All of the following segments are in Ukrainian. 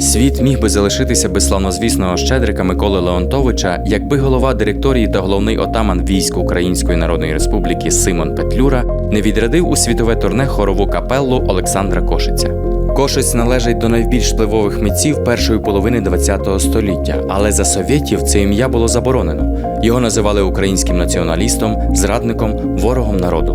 Світ міг би залишитися без славнозвісного щедрика Миколи Леонтовича, якби голова директорії та головний отаман військ Української Народної Республіки Симон Петлюра не відрядив у світове турне хорову капеллу Олександра Кошиця. Кошець належить до найбільш впливових митців першої половини ХХ століття, але за совєтів це ім'я було заборонено. Його називали українським націоналістом, зрадником, ворогом народу.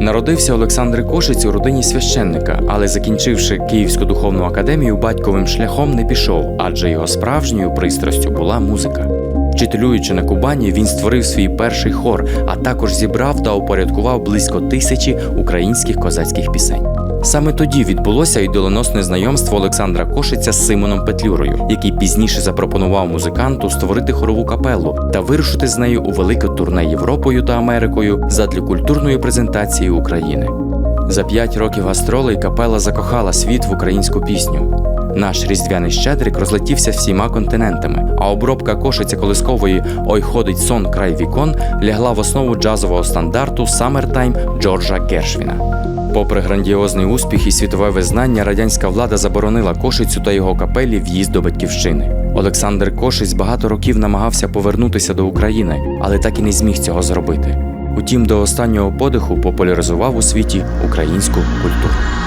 Народився Олександр Кошиць у родині священника, але закінчивши Київську духовну академію, батьковим шляхом не пішов, адже його справжньою пристрастю була музика. Вчителюючи на Кубані, він створив свій перший хор, а також зібрав та упорядкував близько тисячі українських козацьких пісень. Саме тоді відбулося й доленосне знайомство Олександра Кошиця з Симоном Петлюрою, який пізніше запропонував музиканту створити хорову капелу та вирушити з нею у велике турне Європою та Америкою задля культурної презентації України. За п'ять років гастролей капела закохала світ в українську пісню. Наш різдвяний щедрик розлетівся всіма континентами, а обробка кошиця колискової Ой ходить сон край вікон лягла в основу джазового стандарту Summertime Джорджа Гершвіна. Попри грандіозний успіх і світове визнання, радянська влада заборонила Кошицю та його капелі в'їзд до батьківщини. Олександр Кошиць багато років намагався повернутися до України, але так і не зміг цього зробити. Утім, до останнього подиху популяризував у світі українську культуру.